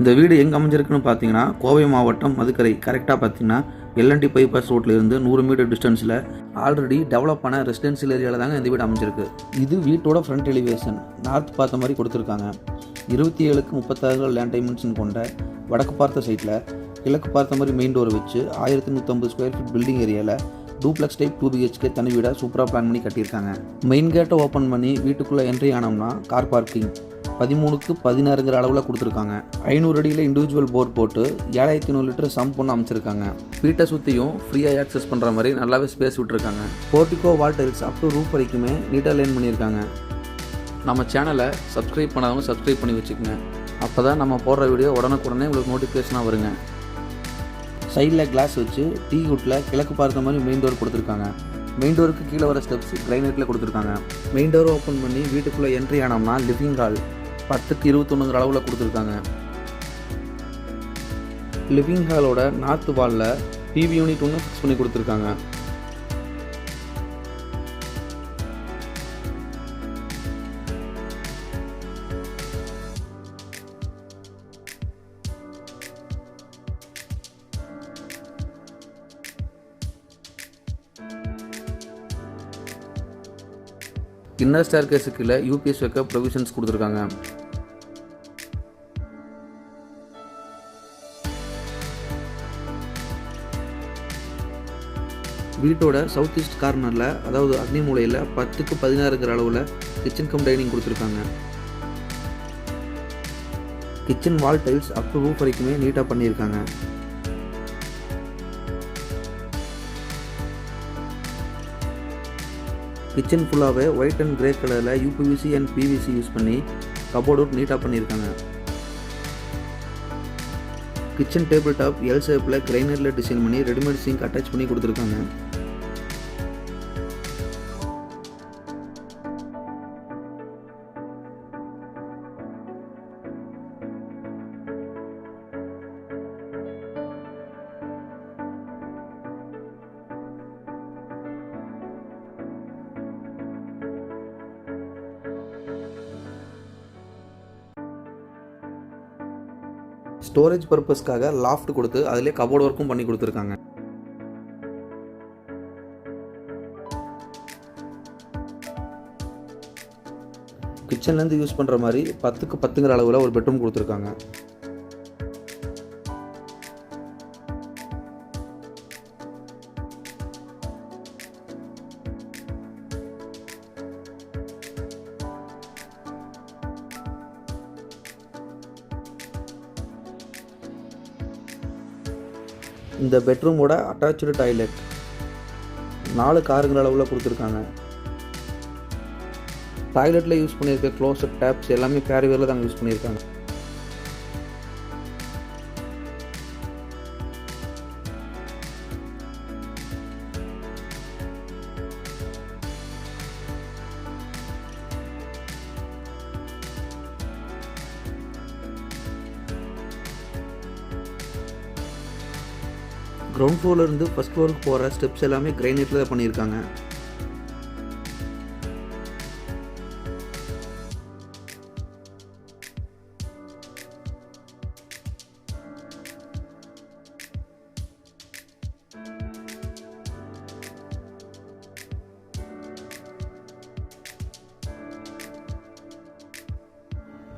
இந்த வீடு எங்கே அமைஞ்சிருக்குன்னு பார்த்தீங்கன்னா கோவை மாவட்டம் மதுக்கரை. கரெக்டாக பார்த்தீங்கன்னா எல்என்டி பைபாஸ் ரோட்டில் இருந்து நூறு மீட்டர் டிஸ்டன்ஸில் ஆல்ரெடி டெவலப் ஆன ரெசிடென்சியல் ஏரியாவில் தாங்க இந்த வீடு அமைஞ்சிருக்கு. இது வீட்டோட ஃப்ரண்ட் எலிவேஷன் நார்த் பார்த்த மாதிரி கொடுத்துருக்காங்க. இருபத்தி ஏழுக்கு முப்பத்தாறு லேண்ட் டைமென்ஷன் கொண்ட வடக்கு பார்த்த சைட்டில் கிழக்கு பார்த்த மாதிரி மெயின் டோர் வச்சு ஆயிரத்தி நூற்றம்பது ஸ்கொயர் ஃபீட் பில்டிங் ஏரியாவில் டூப்ளெக்ஸ் டைப் டூ பிஹெச்கே தனி வீடாக சூப்பராக பிளான் பண்ணி கட்டியிருக்காங்க. மெயின் கேட்டை ஓப்பன் பண்ணி வீட்டுக்குள்ளே என்ட்ரி ஆனோம்னா கார் பார்க்கிங் பதிமூணுக்கு பதினாறுங்கிற அளவில் கொடுத்துருக்காங்க. ஐநூறு அடியில் இண்டிவிஜுவல் போர் போட்டு ஏழாயிரத்தி நூறு லிட்டர் சம் ஒன்று அமைச்சிருக்காங்க. வீட்டை சுற்றியும் ஃப்ரீயாக ஆக்சஸ் பண்ணுற மாதிரி நல்லாவே ஸ்பேஸ் விட்டுருக்காங்க. Portico wall tiles up to roof வரைக்குமே நீட்டாக லைன் பண்ணியிருக்காங்க. நம்ம சேனலை சப்ஸ்கிரைப் பண்ணாதவங்க சப்ஸ்கிரைப் பண்ணி வச்சுக்கோங்க. அப்போ தான் நம்ம போடுற வீடியோ உடனுக்குடனே உங்களுக்கு நோட்டிஃபிகேஷனாக வருங்க. சைடில் கிளாஸ் வச்சு டீ குட்டில் கிழக்கு பார்த்த மாதிரி மெயின் டோர் கொடுத்துருக்காங்க. மெயின் டோருக்கு கீழே வர ஸ்டெப்ஸ் கிரைனேட்டில் கொடுத்துருக்காங்க. மெயின் டோர் ஓப்பன் பண்ணி வீட்டுக்குள்ளே என்ட்ரி ஆனோம்னா லிவிங் ஹால் பத்துக்கு இருபத்தொன்னுங்கிற அளவில் கொடுத்துருக்காங்க. லிவிங் ஹாலோட நார்த் வாலில் பிவி யூனிட் ஒன்று ஃபிக்ஸ் பண்ணி கொடுத்துருக்காங்க. இன்னர் ஸ்டேர் கேஸுக்கு கீழே யூபிஎஸ் வைக்க ப்ரொவிஷன்ஸ் கொடுத்துருக்காங்க. வீட்டோட சவுத் ஈஸ்ட் கார்னரில் அதாவது அக்னி மூலையில் பத்துக்கு பதினாறுங்கிற அளவில் கிச்சன் கம் டைனிங் கொடுத்துருக்காங்க. Kitchen wall tiles up to வரைக்குமே நீட்டாக பண்ணியிருக்காங்க. கிச்சன் ஃபுல்லாகவே ஒயிட் அண்ட் கிரே கலரில் யூபிவிசி அண்ட் பிவிசி யூஸ் பண்ணி கபோர்டு நீட்டாக பண்ணியிருக்காங்க. கிச்சன் டேபிள் டாப் எல் ஷேப்பில் கிரைனரில் டிசைன் பண்ணி ரெடிமேட் சிங்க் அட்டாச் பண்ணி கொடுத்துருக்காங்க. ஸ்டோரேஜ் பர்பஸ்க்காக லாஃப்ட் கொடுத்து அதிலே கபோர்டு ஒர்க்கும் பண்ணி கொடுத்துருக்காங்க. கிச்சன்லேருந்து யூஸ் பண்ணுற மாதிரி பத்துக்கு பத்துங்கிற அளவில் ஒரு பெட்ரூம் கொடுத்துருக்காங்க. இந்த பெட்ரூமோட அட்டாச்சு டாய்லெட் நாலு காருங்கிற அளவில் கொடுத்துருக்காங்க. டாய்லெட்டில் யூஸ் பண்ணியிருக்க க்ளோஸ்அப் டேப்ஸ் எல்லாமே பேரிவேரில் தாங்க யூஸ் பண்ணியிருக்காங்க. கிரவுண்ட் ஃப்ளோர்லேருந்து ஃபஸ்ட் ஃப்ளோருக்கு போகிற ஸ்டெப்ஸ் எல்லாமே கிரைனைட்டில் தான் பண்ணியிருக்காங்க.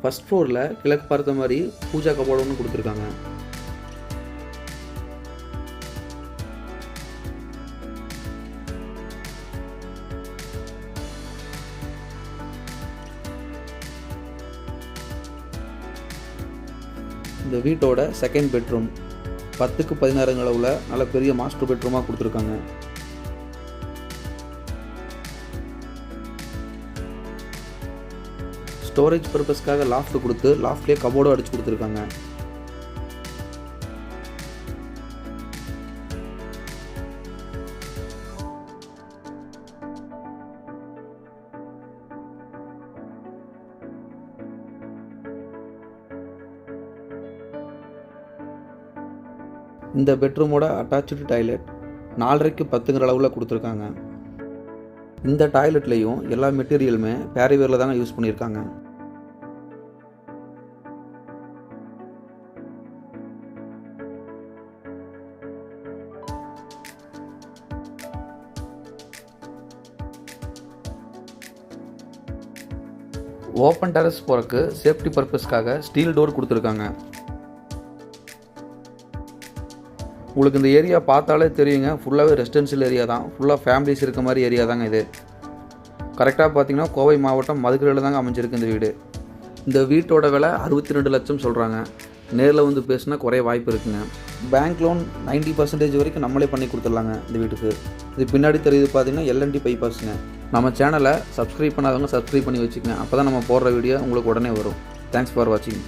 ஃபஸ்ட் ஃப்ளோரில் கிழக்கு பார்த்த மாதிரி பூஜா கபோர்டு கொடுத்துருக்காங்க. இந்த வீட்டோட செகண்ட் பெட்ரூம் பத்துக்கு பதினாறுங்க அளவில் நல்ல பெரிய மாஸ்டர் பெட்ரூமாக கொடுத்துருக்காங்க. ஸ்டோரேஜ் பர்பஸ்க்காக லாஃப்ட் கொடுத்து லாஃப்ட்லேயே கபோர்டும் அடிச்சு கொடுத்துருக்காங்க. இந்த பெட்ரூமோட அட்டாச்சு டாய்லெட் நாலரைக்கு பத்துங்கிற அளவில் கொடுத்துருக்காங்க. இந்த டாய்லெட்லேயும் எல்லா மெட்டீரியலுமே பேரிவேரில் தாங்க யூஸ் பண்ணியிருக்காங்க. ஓப்பன் டெரஸ் போகிறக்கு சேஃப்டி பர்பஸ்க்காக ஸ்டீல் டோர் கொடுத்துருக்காங்க. உங்களுக்கு இந்த ஏரியா பார்த்தாலே தெரியுங்க. ஃபுல்லாகவே ரெசிடென்ஷியல் ஏரியா தான். ஃபுல்லாக ஃபேமிலிஸ் இருக்க மாதிரி ஏரியா தாங்க இது. கரெக்டாக பார்த்தீங்கன்னா கோவை மாவட்டம் மதுக்கரையில் தாங்க அமைஞ்சிருக்கு இந்த வீடு. இந்த வீட்டோட விலை அறுபத்தி ரெண்டு லட்சம் சொல்கிறாங்க நேரில் வந்து பேசுனா குறைய வாய்ப்பு இருக்குங்க. பேங்க் லோன் 90% பர்சன்டேஜ் வரைக்கும் நம்மளே பண்ணி கொடுத்துடலாங்க இந்த வீட்டுக்கு. இது பின்னாடி தெரியுது பார்த்தீங்கன்னா எல்என்டி பைபாஸுங்க நம்ம சேனலை சப்ஸ்கிரைப் பண்ணாதவங்க சப்ஸ்கிரைப் பண்ணி வச்சுக்கங்க. அப்போ தான் நம்ம போடுற வீடியோ உங்களுக்கு உடனே வரும். தேங்க்ஸ் ஃபார் வாட்சிங்